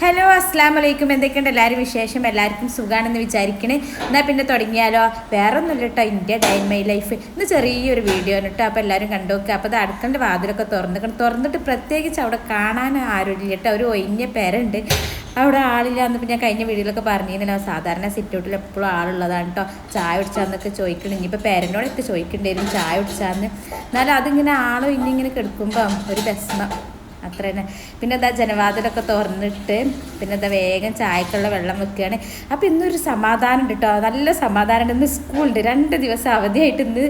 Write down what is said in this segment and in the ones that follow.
Hello അസ്സാം വലൈക്കും എന്തൊക്കെയുണ്ട്? എല്ലാവരും വിശേഷം? എല്ലാവർക്കും സുഖമാണെന്ന് വിചാരിക്കണേ. എന്നാൽ പിന്നെ തുടങ്ങിയാലോ? വേറെ ഒന്നുമില്ല കേട്ടോ ഇന്ത്യ ഡൈൻ മൈ ലൈഫ്. ഇന്ന് ചെറിയൊരു വീഡിയോ ആണ് കേട്ടോ. അപ്പോൾ എല്ലാവരും കണ്ടു നോക്കുക അപ്പോൾ അത് അടുക്കളുടെ വാതിലൊക്കെ തുറന്നിക്കണം തുറന്നിട്ട് പ്രത്യേകിച്ച് അവിടെ കാണാൻ ആരുമില്ല കേട്ടോ. ഒരു ഒഴിഞ്ഞ പേരുണ്ട് അവിടെ ആളില്ല എന്നിപ്പോൾ ഞാൻ കഴിഞ്ഞ വീഡിയോയിലൊക്കെ പറഞ്ഞിരുന്നില്ല സാധാരണ സിറ്റൗട്ടിൽ എപ്പോഴും ആളുള്ളതാണ് കേട്ടോ. ചായ കുടിച്ചാന്നൊക്കെ ചോദിക്കണം. ഇനിയിപ്പോൾ പേരനോടൊക്കെ ചോദിക്കേണ്ടി ചായ കുടിച്ചാന്ന്. എന്നാലും അതിങ്ങനെ ആളോ ഇനി ഇങ്ങനെ കിടക്കുമ്പം ഒരു വിഷമം. അത്ര തന്നെ. പിന്നെ എന്താ ജനവാതിലൊക്കെ തുറന്നിട്ട് പിന്നെ എന്താ വേഗം ചായക്കുള്ള വെള്ളം വെക്കുകയാണ്. അപ്പോൾ ഇന്നൊരു സമാധാനം ഉണ്ട് കേട്ടോ നല്ല സമാധാനം ഉണ്ട്. ഇന്ന് സ്കൂളുണ്ട് രണ്ട് ദിവസം അവധിയായിട്ട് ഇന്ന്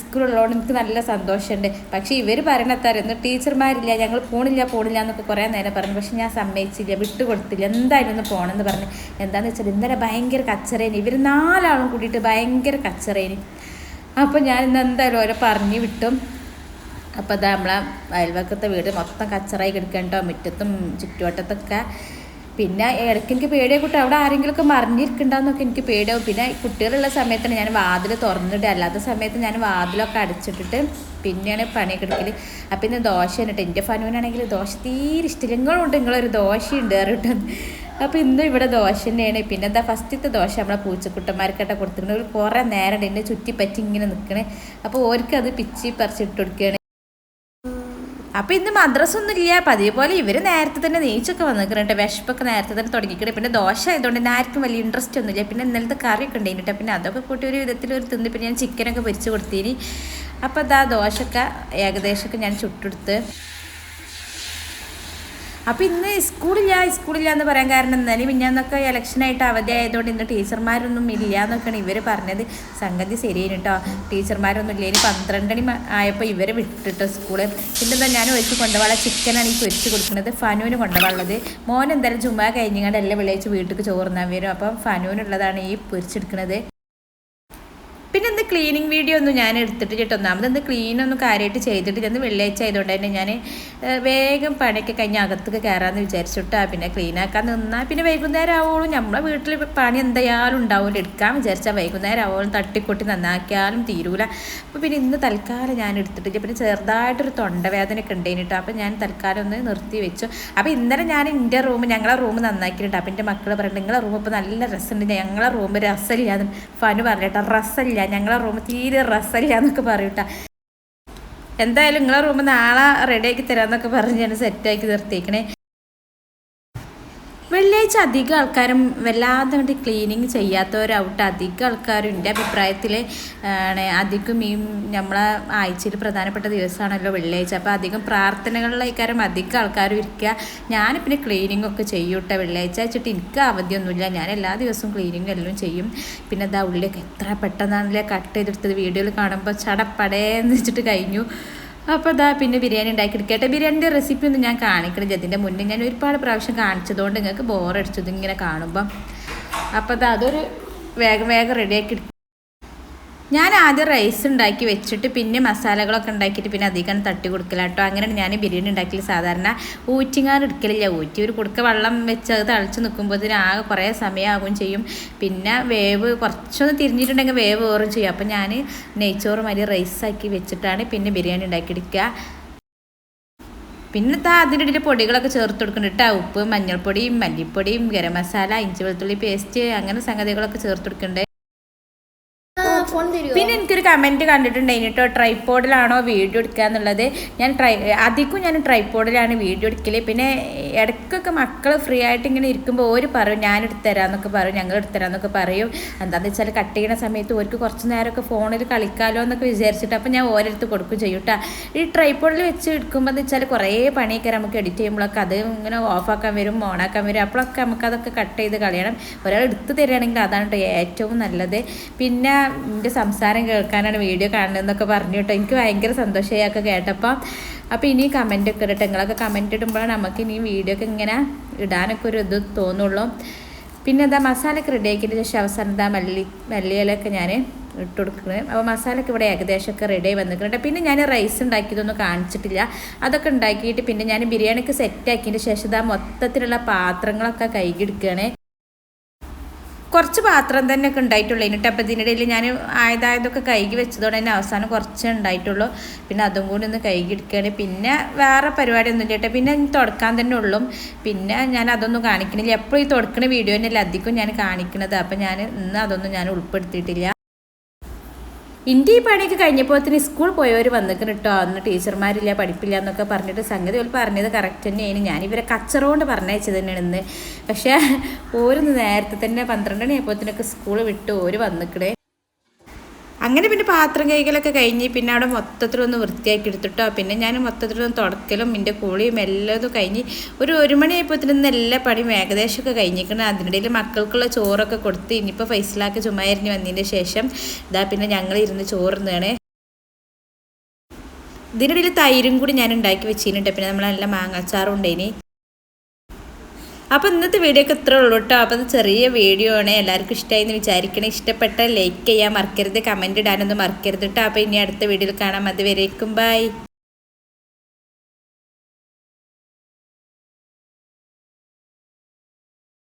സ്കൂളുള്ളതുകൊണ്ട് എനിക്ക് നല്ല സന്തോഷമുണ്ട് പക്ഷേ ഇവർ പറയണത്താറ് ഇന്ന് ടീച്ചർമാരില്ല ഞങ്ങൾ പോണില്ല പോണില്ല എന്നൊക്കെ കുറേ നേരം പറഞ്ഞു. പക്ഷെ ഞാൻ സമ്മതിച്ചില്ല വിട്ടുകൊടുത്തില്ല. എന്തായാലും ഒന്ന് പോകണമെന്ന് പറഞ്ഞു. എന്താണെന്ന് വെച്ചാൽ ഇന്നലെ ഭയങ്കര കച്ചറേനി. ഇവർ നാലാളും കൂടിയിട്ട് ഭയങ്കര കച്ചറേനി. അപ്പോൾ ഞാൻ ഇന്ന് എന്തായാലും ഓരോ പറഞ്ഞു വിട്ടും. അപ്പോൾ അതാ നമ്മളെ അയൽവക്കത്തെ വീട് മൊത്തം കച്ചറായി കിടക്കണ്ടോ മുറ്റത്തും ചുറ്റുവട്ടത്തൊക്കെ. പിന്നെ ഇടയ്ക്ക് എനിക്ക് പേടിയാ കുട്ടി അവിടെ ആരെങ്കിലുമൊക്കെ മറിഞ്ഞിരിക്കണ്ടെന്നൊക്കെ എനിക്ക് പേടിയാവും. പിന്നെ കുട്ടികളുള്ള സമയത്താണ് ഞാൻ വാതിൽ തുറന്നിട്ട് അല്ലാത്ത സമയത്ത് ഞാൻ വാതിലൊക്കെ അടച്ചിട്ടിട്ട് പിന്നെയാണ് പണിയൊക്കെ എടുക്കൽ അപ്പം ഇന്ന് ദോശ എന്നിട്ട് എന്റെ ഫനുവിനാണെങ്കിൽ ദോശ തീരെ ഇഷ്ടമില്ല. നിങ്ങളുണ്ട് നിങ്ങളൊരു ദോശയുണ്ട് അറിയിട്ട് അപ്പോൾ ഇന്നും ഇവിടെ ദോശ തന്നെയാണ്. പിന്നെ എന്താ ഫസ്റ്റത്തെ ദോശ നമ്മളെ പൂച്ചക്കുട്ടന്മാർക്കട്ടെ കൊടുത്തിട്ടുണ്ട് ഒരു കുറേ നേരം എന്നെ ചുറ്റിപ്പറ്റി ഇങ്ങനെ നിൽക്കണേ. അപ്പോൾ ഓർക്കത് പിച്ചി പറിച്ചിട്ട് കൊടുക്കുകയാണ്. അപ്പൊ ഇന്ന് മദ്രസ ഒന്നും ഇല്ല പതിവ് പോലെ ഇവർ നേരത്തെ തന്നെ നെയ്ച്ചൊക്കെ വന്നിട്ടുണ്ട് വിശപ്പൊക്കെ നേരത്തെ തന്നെ തുടങ്ങിക്കണേ പിന്നെ ദോശ ആയതുകൊണ്ട് തന്നെ ആർക്കും വലിയ ഇൻട്രസ്റ്റ് ഒന്നുമില്ല. പിന്നെ ഇന്നലത്തെ കറിയൊക്കെ ഉണ്ടായിട്ട് പിന്നെ അതൊക്കെ കൂട്ടി ഒരു വിധത്തിൽ ഒരു തിന്ന് പിന്നെ ഞാൻ ചിക്കനൊക്കെ പൊരിച്ച് കൊടുത്തിനി. അപ്പോൾ അതാ ദോശയൊക്കെ ഏകദേശമൊക്കെ ഞാൻ ചുട്ടെടുത്ത്. അപ്പോൾ ഇന്ന് സ്കൂളില്ല സ്കൂളില്ല എന്ന് പറയാൻ കാരണം എന്നാലും മിഞ്ഞാന്നൊക്കെ ഇലക്ഷനായിട്ട് അവധി ആയതുകൊണ്ട് ഇന്ന് ടീച്ചർമാരൊന്നും ഇല്ല എന്നൊക്കെയാണ് ഇവർ പറഞ്ഞത്. സംഗതി ശരിയാണ് കേട്ടോ ടീച്ചർമാരൊന്നും ഇല്ല. ഇനി പന്ത്രണ്ടണി ആയപ്പോൾ ഇവർ വിട്ടിട്ടോ സ്കൂൾ. പിന്നെ എന്താ ഞാൻ ഒഴിച്ച് കൊണ്ടുപോകാൻ ചിക്കനാണ് ഈ പൊരിച്ച് കൊടുക്കുന്നത് ഫനുവിന് കൊണ്ടുപോകാനുള്ളത് മോൻ എന്തായാലും ചുമ്മാ കഴിഞ്ഞാണ്ട് എല്ലാം വിളിച്ച് വീട്ടിൽ ചോറുന്നാൻ വരും. അപ്പം ഫനുവിനുള്ളതാണ് ഈ പൊരിച്ചെടുക്കുന്നത് പിന്നെ ഇന്ന് ക്ലീനിങ് വീഡിയോ ഒന്നും ഞാൻ എടുത്തിട്ട് ചേട്ടാ ഒന്നാമത് ഇന്ന് ക്ലീൻ ഒന്നും കാര്യമായിട്ട് ചെയ്തിട്ട് ഇന്ന് വെള്ളിയാഴ്ച ആയതുകൊണ്ട് തന്നെ ഞാൻ വേഗം പണിയൊക്കെ കഴിഞ്ഞ് അകത്തേക്ക് കയറാമെന്ന് വിചാരിച്ചിട്ടാ പിന്നെ ക്ലീനാക്കാൻ നിന്നാൽ പിന്നെ വൈകുന്നേരം ആവുള്ളൂ. നമ്മളെ വീട്ടിൽ പണി എന്തായാലും ഉണ്ടാവില്ല എടുക്കാൻ വിചാരിച്ചാൽ വൈകുന്നേരം ആവുള്ളൂ. തട്ടിക്കൊട്ടി നന്നാക്കിയാലും തീരൂല. അപ്പോൾ പിന്നെ ഇന്ന് തൽക്കാലം ഞാൻ എടുത്തിട്ടില്ല. പിന്നെ ചെറുതായിട്ടൊരു തൊണ്ടവേദനയൊക്കെ കേട്ടോ അപ്പോൾ ഞാൻ തൽക്കാലം ഒന്ന് നിർത്തി വെച്ചു. അപ്പോൾ ഇന്നലെ ഞാൻ എന്റെ റൂം ഞങ്ങളെ റൂം നന്നാക്കിയിട്ടുണ്ട് അപ്പോൾ എന്റെ മക്കൾ പറഞ്ഞിട്ട് നിങ്ങളെ റൂം ഇപ്പോൾ നല്ല രസമുണ്ട്. ഞങ്ങളെ റൂം രസമില്ല ഫനു പറഞ്ഞിട്ട് ഞങ്ങളെ റൂം തീരെ റസ്സല്ല എന്നൊക്കെ പറയൂട്ടാ. എന്തായാലും നിങ്ങളെ റൂം നാളെ റെഡിയാക്കി തരാമെന്നൊക്കെ പറഞ്ഞ് ഞാൻ സെറ്റാക്കി നിർത്തിയേക്കണേ. വെള്ളിയാഴ്ച അധികം ആൾക്കാരും വല്ലാതെ കണ്ട് ക്ലീനിങ് ചെയ്യാത്തവരവിട്ട് അധികം ആൾക്കാരും എന്റെ അഭിപ്രായത്തിൽ ആണ് അധികം ഈ നമ്മളെ ആഴ്ചയിൽ പ്രധാനപ്പെട്ട ദിവസമാണല്ലോ വെള്ളിയാഴ്ച. അപ്പോൾ അധികം പ്രാർത്ഥനകളിലേക്കാരും അധികം ആൾക്കാരും ഇരിക്കുക ഞാൻ പിന്നെ ക്ലീനിങ് ഒക്കെ ചെയ്യൂട്ടെ. വെള്ളിയാഴ്ച വെച്ചിട്ട് എനിക്ക് അവധിയൊന്നുമില്ല. ഞാൻ എല്ലാ ദിവസവും ക്ലീനിങ് എല്ലാം ചെയ്യും. പിന്നെ അതാ ഉള്ളിലേക്ക് എത്ര പെട്ടെന്നാണല്ലേ കട്ട് ചെയ്തെടുത്തത്. വീഡിയോയിൽ കാണുമ്പോൾ ചടപ്പടേന്ന് വെച്ചിട്ട് കഴിഞ്ഞു. അപ്പോൾ അതാ പിന്നെ ബിരിയാണി ഉണ്ടാക്കി എടുക്കട്ടെ. ബിരിയാണിന്റെ റെസിപ്പി ഒന്നും ഞാൻ കാണിക്കണം അതിന്റെ മുന്നേ ഞാൻ ഒരുപാട് പ്രാവശ്യം കാണിച്ചതുകൊണ്ട് നിങ്ങൾക്ക് ബോറടിച്ചത് ഇങ്ങനെ കാണുമ്പം. അപ്പോൾ അതാ അതൊരു വേഗം വേഗം റെഡിയാക്കി ഞാൻ ആദ്യം റൈസ് ഉണ്ടാക്കി വെച്ചിട്ട് പിന്നെ മസാലകളൊക്കെ ഉണ്ടാക്കിയിട്ട് പിന്നെ അധികം തട്ടി കൊടുക്കില്ല കേട്ടോ അങ്ങനെയാണ് ഞാൻ ബിരിയാണി ഉണ്ടാക്കിയത് സാധാരണ ഊറ്റിങ്ങാൻ എടുക്കലില്ല. ഊറ്റി ഒരു കുടുക്ക വെള്ളം വെച്ച് അത് തളിച്ച് നിൽക്കുമ്പോഴത്തേന് ആകെ കുറേ സമയമാകുകയും ചെയ്യും. പിന്നെ വേവ് കുറച്ചൊന്ന് തിരിഞ്ഞിട്ടുണ്ടെങ്കിൽ വേവ് വേറും ചെയ്യും. അപ്പം ഞാൻ നെയ്ച്ചോറ് മതി റൈസാക്കി വെച്ചിട്ടാണ് പിന്നെ ബിരിയാണി ഉണ്ടാക്കിയെടുക്കുക. പിന്നെ താ അതിന്റെ ഇടയിൽ പൊടികളൊക്കെ ചേർത്ത് കൊടുക്കുന്നുണ്ട് ഉപ്പ് മഞ്ഞൾപ്പൊടിയും മല്ലിപ്പൊടിയും ഗരം മസാല ഇഞ്ചി വെളുത്തുള്ളി പേസ്റ്റ് അങ്ങനെ സംഗതികളൊക്കെ ചേർത്ത് കൊടുക്കുന്നുണ്ട്. പിന്നെ എനിക്കൊരു കമന്റ് കണ്ടിട്ടുണ്ടായിരുന്നു കേട്ടോ ട്രൈപ്പോഡിലാണോ വീഡിയോ എടുക്കുക എന്നുള്ളത്. ഞാൻ ട്രൈ അധികം ഞാൻ ട്രൈപ്പോഡിലാണ് വീഡിയോ എടുക്കൽ. പിന്നെ ഇടയ്ക്കൊക്കെ മക്കൾ ഫ്രീ ആയിട്ട് ഇങ്ങനെ ഇരിക്കുമ്പോൾ ഓര് പറയും ഞാൻ എടുത്തുതരാമെന്നൊക്കെ പറയും ഞങ്ങൾ എടുത്തുതരാമെന്നൊക്കെ പറയും. എന്താണെന്ന് വെച്ചാൽ കട്ട് ചെയ്യുന്ന സമയത്ത് ഓർക്ക് കുറച്ച് നേരമൊക്കെ ഫോണിൽ കളിക്കാമല്ലോ എന്നൊക്കെ വിചാരിച്ചിട്ട് അപ്പം ഞാൻ ഓരോരുത്തർ കൊടുക്കും ചെയ്യും കേട്ടോ ഈ ട്രൈപ്പോഡിൽ വെച്ച് എടുക്കുമ്പോൾ എന്ന് വെച്ചാൽ കുറേ പണിയൊക്കെ നമുക്ക് എഡിറ്റ് ചെയ്യുമ്പോഴൊക്കെ അത് ഇങ്ങനെ ഓഫാക്കാൻ വരും ഓണാക്കാൻ വരും. അപ്പോഴൊക്കെ നമുക്ക് അതൊക്കെ കട്ട് ചെയ്ത് കളയണം. ഒരാൾ എടുത്ത് തരികയാണെങ്കിൽ അതാണ് ഏറ്റവും നല്ലത്. പിന്നെ എന്റെ സംസാരം കേൾക്കാനാണ് വീഡിയോ കാണുന്നതെന്നൊക്കെ പറഞ്ഞു കേട്ടോ. എനിക്ക് ഭയങ്കര സന്തോഷമായി ഒക്കെ കേട്ടപ്പോൾ അപ്പോൾ ഇനി കമന്റ് ഒക്കെ ഇടട്ടെ. നിങ്ങളൊക്കെ കമന്റ് ഇടുമ്പോഴാണ് നമുക്ക് ഇനി വീഡിയോ ഒക്കെ ഇങ്ങനെ ഇടാനൊക്കെ ഒരു ഇത് തോന്നുള്ളൂ. പിന്നെ എന്താ മസാലയൊക്കെ റെഡിയാക്കിയതിന് ശേഷം അവസാനം എന്താ മല്ലി മല്ലിയിലൊക്കെ ഞാൻ ഇട്ട് കൊടുക്കുന്നത്. അപ്പോൾ മസാല ഒക്കെ ഇവിടെ ഏകദേശമൊക്കെ റെഡി ആയി വന്നിട്ടുണ്ട്. പിന്നെ ഞാൻ റൈസ് ഉണ്ടാക്കിയതൊന്നും കാണിച്ചിട്ടില്ല. അതൊക്കെ ഉണ്ടാക്കിയിട്ട് പിന്നെ ഞാൻ ബിരിയാണിക്ക് സെറ്റ് ആക്കിയതിന് ശേഷം ഇതാ മൊത്തത്തിലുള്ള പാത്രങ്ങളൊക്കെ കൈകിടുക്കുകയാണ് കുറച്ച് പാത്രം തന്നെ ഒക്കെ ഉണ്ടായിട്ടുള്ളൂ എന്നിട്ട് അപ്പം ഇതിനിടയിൽ ഞാൻ ആയതായതൊക്കെ കൈകി വെച്ചതോടെ തന്നെ അവസാനം കുറച്ചേ ഉണ്ടായിട്ടുള്ളൂ. പിന്നെ അതും കൂടി ഒന്ന് കൈകി എടുക്കുകയാണ്. പിന്നെ വേറെ പരിപാടി ഒന്നും ചേട്ടാ പിന്നെ തുടക്കാൻ തന്നെ ഉള്ളൂ. പിന്നെ ഞാൻ അതൊന്നും കാണിക്കണില്ല. എപ്പോഴും ഈ തുടക്കുന്ന വീഡിയോ തന്നെയല്ല അധികം ഞാൻ കാണിക്കണത്. അപ്പം ഞാൻ ഇന്ന് അതൊന്നും ഞാൻ ഉൾപ്പെടുത്തിയിട്ടില്ല. ഇന്ത്യ ഈ പണിയൊക്കെ തന്നെ സ്കൂൾ പോയവർ വന്നിക്കണം കേട്ടോ അന്ന് ടീച്ചർമാരില്ല പഠിപ്പില്ല എന്നൊക്കെ പറഞ്ഞിട്ട് സംഗതി അവർ പറഞ്ഞത് കറക്റ്റ് തന്നെയാണ്. ഞാൻ ഇവരെ കച്ചറോണ്ട് പറഞ്ഞയച്ചത് തന്നെയാണ് ഇന്ന്. പക്ഷേ ഓരോന്ന് നേരത്തെ തന്നെ പന്ത്രണ്ട് മണിയായപ്പോഴത്തേനൊക്കെ സ്കൂൾ വിട്ട് ഓര് വന്നിക്കണേ. അങ്ങനെ പിന്നെ പാത്രം കൈകളൊക്കെ കഴിഞ്ഞ് പിന്നെ അവിടെ മൊത്തത്തിലൊന്ന് വൃത്തിയാക്കി എടുത്തിട്ടോ. പിന്നെ ഞാൻ മൊത്തത്തിലൊന്ന് തുടക്കലും എന്റെ കൂളിയും എല്ലാം കഴിഞ്ഞ് ഒരു ഒരു മണിയായപ്പോഴത്തേനും എല്ലാ പണിയും ഏകദേശമൊക്കെ കഴിഞ്ഞിരിക്കണം. അതിനിടയിൽ മക്കൾക്കുള്ള ചോറൊക്കെ കൊടുത്ത് ഇനിയിപ്പോൾ ഫൈസലാക്കി ചുമ്മാരിഞ്ഞ് വന്നതിന്റെ ശേഷം ഇതാ പിന്നെ ഞങ്ങൾ ഇരുന്ന് ചോറുന്നതാണ്. ഇതിനിടയിൽ തൈരും കൂടി ഞാൻ ഉണ്ടാക്കി വെച്ചിട്ടുണ്ട്. പിന്നെ നമ്മളെല്ലാം മാങ്ങാച്ചാറും ഉണ്ടായിനി അപ്പോൾ ഇന്നത്തെ വീഡിയോ ഒക്കെ ഇത്രേ ഉള്ളൂ കേട്ടോ അപ്പോൾ ചെറിയ വീഡിയോ ആണ്. എല്ലാവർക്കും ഇഷ്ടമായി എന്ന് വിചാരിക്കണം. ഇഷ്ടപ്പെട്ട ലൈക്ക് ചെയ്യാൻ മറക്കരുത്. കമന്റ് ഇടാനൊന്നും മറക്കരുത് കേട്ടോ അപ്പോൾ ഇനി അടുത്ത വീഡിയോയിൽ കാണാം. അതുവരേക്കും ബൈ